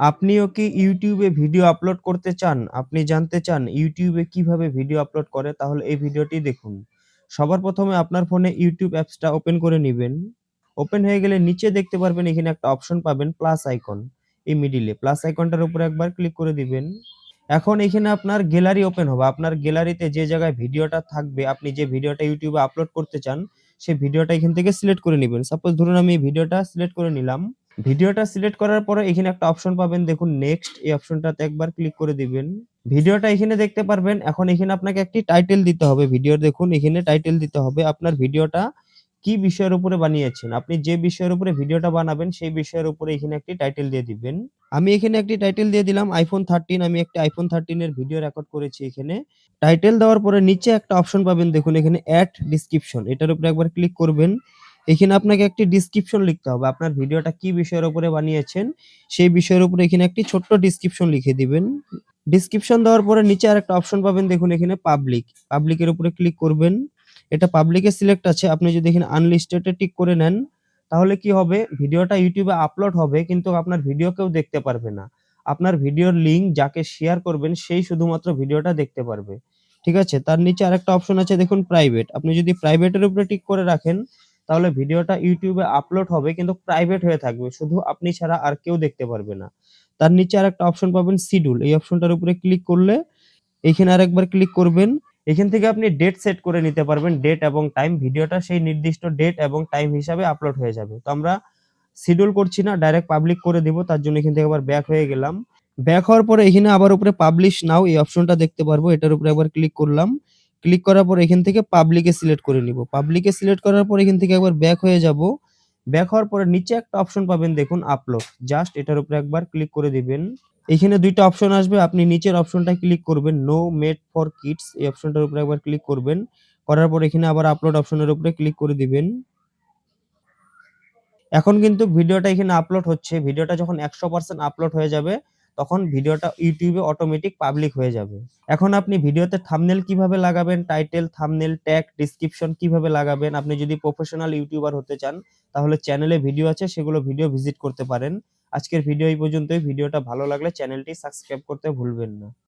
আপনিও কি ইউটিউবে ভিডিও আপলোড করতে চান? আপনি জানতে চান ইউটিউবে কীভাবে ভিডিও আপলোড করে? তাহলে এই ভিডিওটি দেখুন। সবার প্রথমে আপনার ফোনে ইউটিউব অ্যাপসটা ওপেন করে নিবেন। ওপেন হয়ে গেলে নিচে দেখতে পারবেন এখানে একটা অপশন পাবেন প্লাস আইকন এই মিডিলে। প্লাস আইকনটার উপরে একবার ক্লিক করে দিবেন। এখন এখানে আপনার গ্যালারি ওপেন হবে। আপনার গ্যালারিতে যে জায়গায় ভিডিওটা থাকবে, আপনি যে ভিডিওটা ইউটিউবে আপলোড করতে চান, সেই ভিডিওটা এখান থেকে সিলেক্ট করে নিবেন। সাপোজ ধরুন আমি এই ভিডিওটা সিলেক্ট করে নিলাম। ভিডিওটা সিলেক্ট করার পরে এখানে একটা অপশন পাবেন, দেখুন নেক্সট এই অপশনটাতে একবার ক্লিক করে দিবেন। ভিডিওটা এখানে দেখতে পারবেন। এখন এখানে আপনাকে একটি টাইটেল দিতে হবে। ভিডিও দেখুন, এখানে টাইটেল দিতে হবে। আপনার ভিডিওটা কি বিষয়ের উপরে বানিয়েছেন? আপনি যে বিষয়ের উপরে ভিডিওটা বানাবেন, সেই বিষয়ের উপরে এখানে একটি টাইটেল দিয়ে দিবেন। আমি এখানে একটি টাইটেল দিয়ে দিলাম আইফোন 13 আমি একটা আইফোন 13 এর ভিডিও রেকর্ড করেছি এখানে। টাইটেল দেওয়ার পরে নিচে একটা অপশন পাবেন, দেখুন এখানে অ্যাড ডেসক্রিপশন এটার উপরে একবার ক্লিক করবেন। এখানে আপনাকে একটি ডেসক্রিপশন লিখতে হবে। আপনার ভিডিওটা কি বিষয়ের উপরে বানিয়েছেন, সেই বিষয়ের উপরে এখানে একটি ছোট্ট ডেসক্রিপশন লিখে দিবেন। ডেসক্রিপশন দেওয়ার পরে নিচে আরেকটা অপশন পাবেন দেখুন এখানে পাবলিক। পাবলিক এর উপরে ক্লিক করবেন। এটা পাবলিক সিলেক্ট আছে। আপনি যদি এখানে আনলিস্টেড টিক করে নেন, তাহলে কি হবে? ভিডিওটা ইউটিউবে আপলোড হবে কিন্তু আপনার ভিডিও কেউ দেখতে পারবে না। আপনার ভিডিওর লিংক যাকে শেয়ার করবেন সেই শুধুমাত্র ভিডিওটা দেখতে পারবে। ঠিক আছে? তার নিচে আরেকটা অপশন আছে দেখুন প্রাইভেট। আপনি যদি প্রাইভেট এর উপরে টিক করে রাখেন, তাহলে ভিডিওটা ইউটিউবে আপলোড হবে, কিন্তু প্রাইভেট হয়ে থাকবে। শুধু আপনি ছাড়া আর কেউ দেখতে পারবে না। তার নিচে আরেকটা অপশন পাবেন শিডিউল। এই অপশনটার উপরে ক্লিক করলে এখানে আরেকবার ক্লিক করবেন। এখান থেকে আপনি ডেট সেট করে নিতে পারবেন। ডেট এবং টাইম ভিডিওটা সেই নির্দিষ্ট ডেট এবং টাইম হিসাবে আপলোড হয়ে যাবে। তো আমরা শিডিউল করছি না ডাইরেক্ট পাবলিক করে দিব। তার জন্য এখান থেকে আবার ব্যাক হয়ে গেলাম। ব্যাক হওয়ার পরে এখানে আবার উপরে পাবলিশ নাও এই অপশনটা দেখতে পারব। এটার উপরে একবার ক্লিক করলাম। ক্লিক করার পর এখান থেকে পাবলিকে সিলেক্ট করে নিব। পাবলিকে সিলেক্ট করার পর এখান থেকে একবার ব্যাক হয়ে যাব। ব্যাক হওয়ার পরে নিচে একটা অপশন পাবেন দেখুন আপলোড। জাস্ট এটার উপরে একবার ক্লিক করে দিবেন। এখানে দুইটা অপশন আসবে। আপনি নিচের অপশনটায় ক্লিক করবেন নো মেড ফর কিডস এই অপশনটার উপরে একবার ক্লিক করবেন। করার পর এখানে আবার আপলোড অপশনের উপরে ক্লিক করে দিবেন। এখন কিন্তু ভিডিওটা এখানে আপলোড হচ্ছে। ভিডিওটা যখন ১০০% আপলোড হয়ে যাবে, তখন ভিডিওটা ইউটিউবে অটোমেটিক পাবলিক হয়ে যাবে। এখন আপনি ভিডিওতে থামনেল কীভাবে লাগাবেন, টাইটেল, থামনেল ট্যাগ, ডিসক্রিপশন কীভাবে লাগাবেন, আপনি যদি প্রফেশনাল ইউটিউবার হতে চান, তাহলে চ্যানেলে ভিডিও আছে সেগুলো ভিডিও ভিজিট করতে পারেন। আজকের ভিডিও এই পর্যন্তই। ভিডিওটা ভালো লাগলে চ্যানেলটি সাবস্ক্রাইব করতে ভুলবেন না।